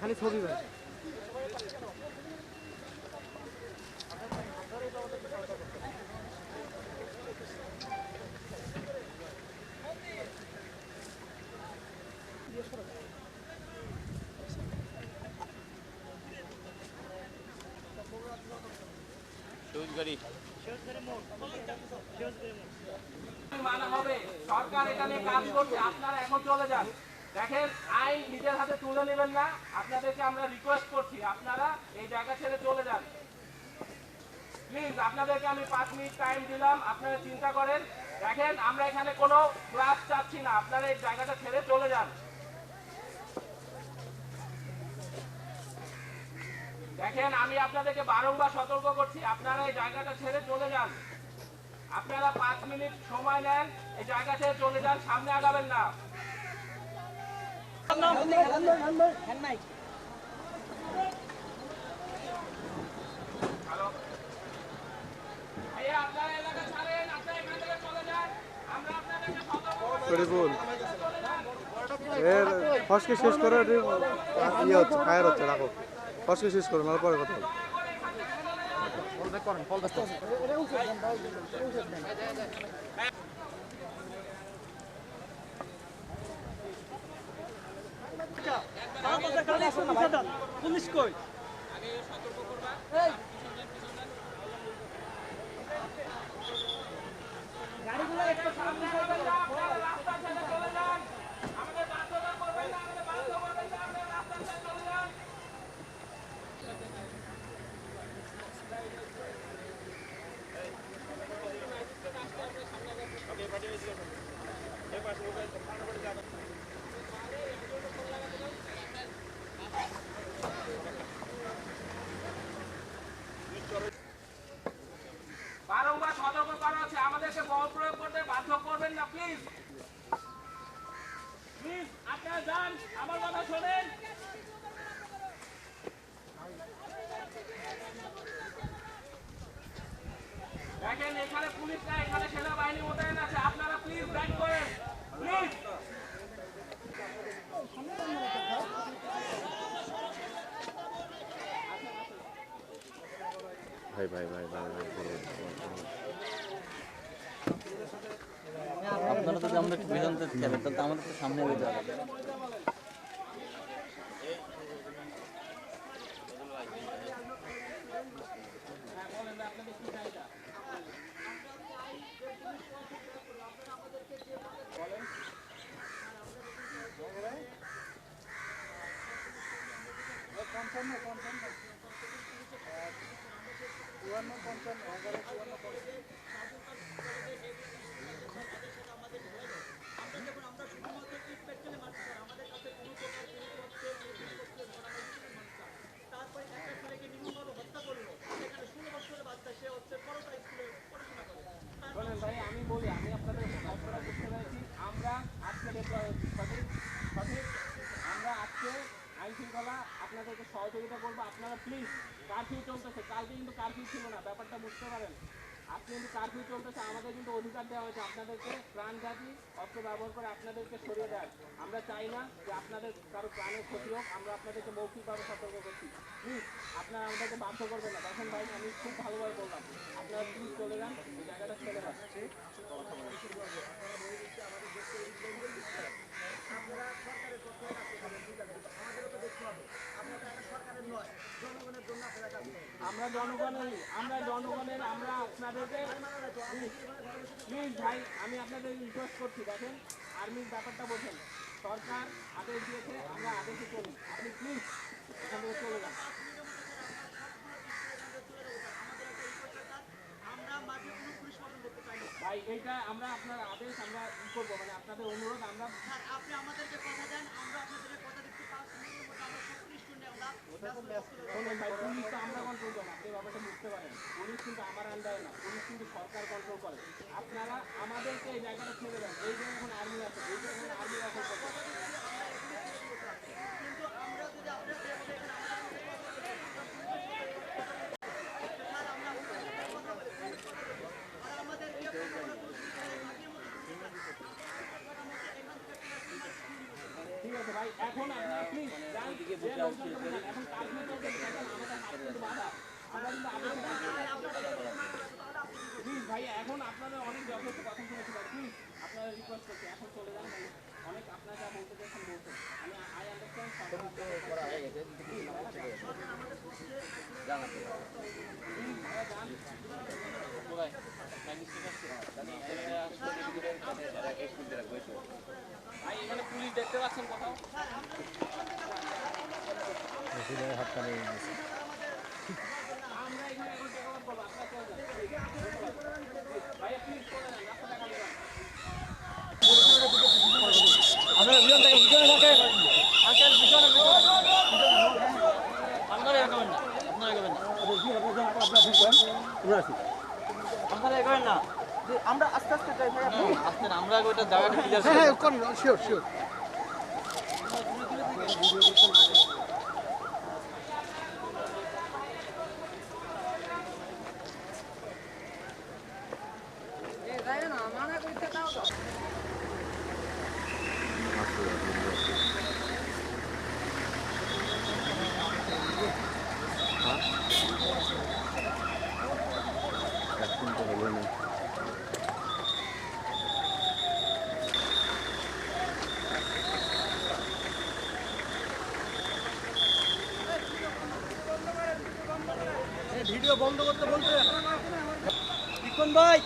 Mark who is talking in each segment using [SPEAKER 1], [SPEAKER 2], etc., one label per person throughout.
[SPEAKER 1] খালি ছবি ভাই।
[SPEAKER 2] মানা হবে সরকার এখানে কাজ করছে আপনারা এখন চলে যান। দেখেন, আইন নিজের হাতে তুলে নেবেন না। আপনাদেরকে আমরা রিকোয়েস্ট করছি, আপনারা এই জায়গা ছেড়ে চলে যান। প্লিজ আপনাদেরকে আমি পাঁচ মিনিট টাইম দিলাম, আপনারা চিন্তা করেন। দেখেন, আমরা এখানে কোনো ক্লাস চাচ্ছি না, আপনারা এই জায়গাটা ছেড়ে চলে যান। দেখেন, আমি আপনাদেরকে বারংবার সতর্ক করছি, আপনারা এই জায়গাটা ছেড়ে চলে যান। আপনারা পাঁচ মিনিট সময় নেন, এই জায়গা ছেড়ে চলে যান, সামনে আগাবেন না।
[SPEAKER 3] এর ফসকে শেষ করে ইয়ে হচ্ছে ফায়ার হচ্ছে রাখো ফসকে শেষ করো নাহলে পরে কথা হবে
[SPEAKER 1] পুলিশ কই গাড়িগুলো একটু সামনে করবেন না
[SPEAKER 2] আপনারা রাস্তা ছেড়ে চলে যান। আমাদের বাধ্যতা করবেন না, আমাদের বাধ্য করবেন না, আপনারা রাস্তা ছেড়ে চলে যান। বারংবার সতর্ক করা হচ্ছে আমাদেরকে বল প্রয়োগ করতে বাধ্য করবেন না প্লিজ আমার কথা শোনেন দেখেন, এখানে পুলিশ না এখানে সেনাবাহিনী মোতায়েন আছে। আপনারা প্লিজ ব্যাক করেন।
[SPEAKER 3] ভাই ভাই ভাই ভাই ভাই
[SPEAKER 4] আপনারা যদি তাহলে তো আমাদের তো সামনে হয়ে যাবে।
[SPEAKER 2] শোনেন ভাই আমি বলি আমি আপনাদের কল্পনা করতে পেরেছি আমরা আজকে ডেপ্লয় হচ্ছি সঠিক আমরা আজকে আইন আপনাদেরকে সহযোগিতা করব। আপনারা প্লিজ কারফিউ চলতেছে। কালকে কিন্তু কারফিউ ছিল না, ব্যাপারটা বুঝতে পারেন। আজকে কিন্তু কারফিউ চলতেছে আমাদের কিন্তু অধিকার দেওয়া হয়েছে। আপনাদেরকে প্রাণঘাতী অস্ত্র ব্যবহার করে আপনাদেরকে সরিয়ে দেয় আমরা চাই না যে আপনাদের কারও প্রাণের ক্ষতি হোক আমরা আপনাদেরকে মৌখিকভাবে সতর্ক করছি। প্লিজ আপনারা আমাদেরকে বাধ্য করবেন না। দেখেন ভাই আমি খুব ভালোভাবে বললাম। আপনারা প্লিজ চলে যান এই জায়গাটা জনগণের আমরা জনগণের আমরা আপনাদেরকে প্লিজ ভাই আমি আপনাদের রিকোয়েস্ট করছি দেখেন আর্মির ব্যাপারটা বোঝেন। সরকার আদেশ দিয়েছে আমরা আদেশে চলি আপনি প্লিজ এখান থেকে চলে যান। ভাই এইটা আমরা আপনার আদেশ আমরা ই করব মানে আপনাদের অনুরোধ আমরা
[SPEAKER 5] আপনি আমাদেরকে কথা দেন আমরা আপনাদেরকে কথা দিচ্ছি। আমরা
[SPEAKER 2] কন্ট্রোল করি আপনি ব্যাপারটা বুঝতে পারেন পুলিশ কিন্তু আমার আন্ডারে না পুলিশ কিন্তু সরকার কন্ট্রোল করে আপনারা আমাদেরকে এই জায়গাটা ছেড়ে দেন। এই জন্য এখন আর্মি আছে, এই জন্য আর্মি দখল এখন আপনারা প্লিজ যান এখন কারফিউ দেখেন আমাদের হাত কিন্তু বাধা। আমরা কিন্তু প্লিজ ভাইয়া এখন আপনাদের অনেক যথেষ্ট কথা শুনেছি প্লিজ আপনারা রিকোয়েস্ট করছি এখন চলে যান ভাই অনেক আপনারা যা বলতে চাইছেন বলছেন। আমি আই আন্ডারস্ট্যান্ড ভাই আপনারা চলে যান যান রাস্তাটা খালি
[SPEAKER 4] আপনারা এগোবেন না আপনারা এগোবেন না। আপনারা এগোবেন না।
[SPEAKER 1] আমরা আস্তে আস্তে যাই ভাই
[SPEAKER 4] আসতে আমরা ওইটা জায়গাটা ক্লিয়ার
[SPEAKER 3] হ্যাঁ হ্যাঁ শিওর শিওর ভিডিও বন্ধ করতে বলতে
[SPEAKER 1] বিকন ভাই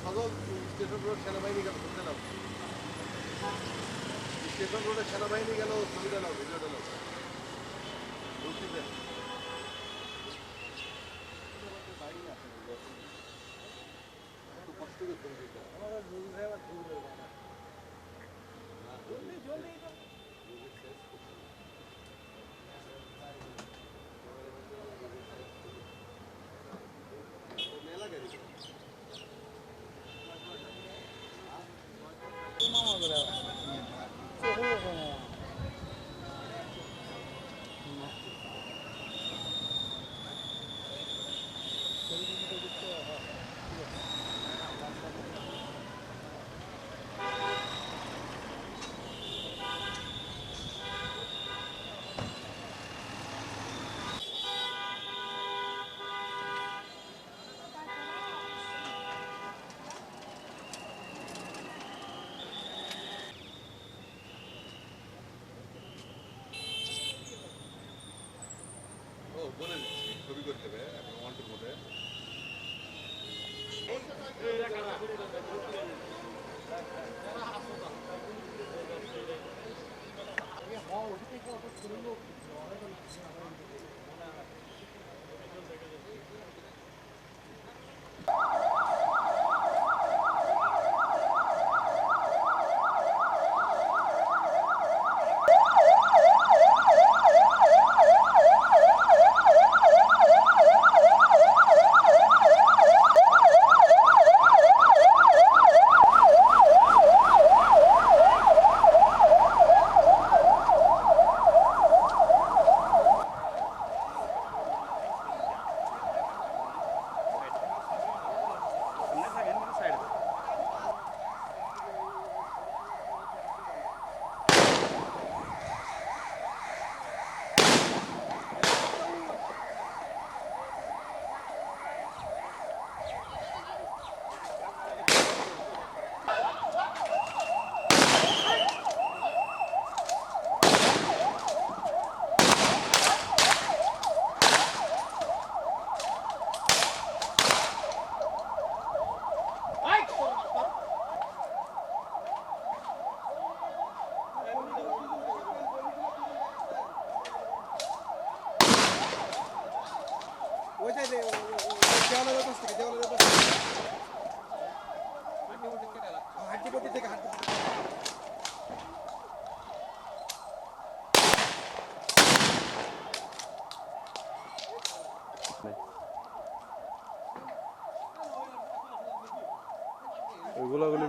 [SPEAKER 3] সদর স্টেশন রোড সেনাবাহিনী গেল ছবিটা নাও। স্টেশন রোডে সেনাবাহিনী গেল ছবিটা নাও ভিডিওটা নাও বুঝতে কষ্ট করতে আমার জলদি মেলা করে 어, 어떻게 해서 그런 거,
[SPEAKER 6] 알아가지고. গোলাগুলি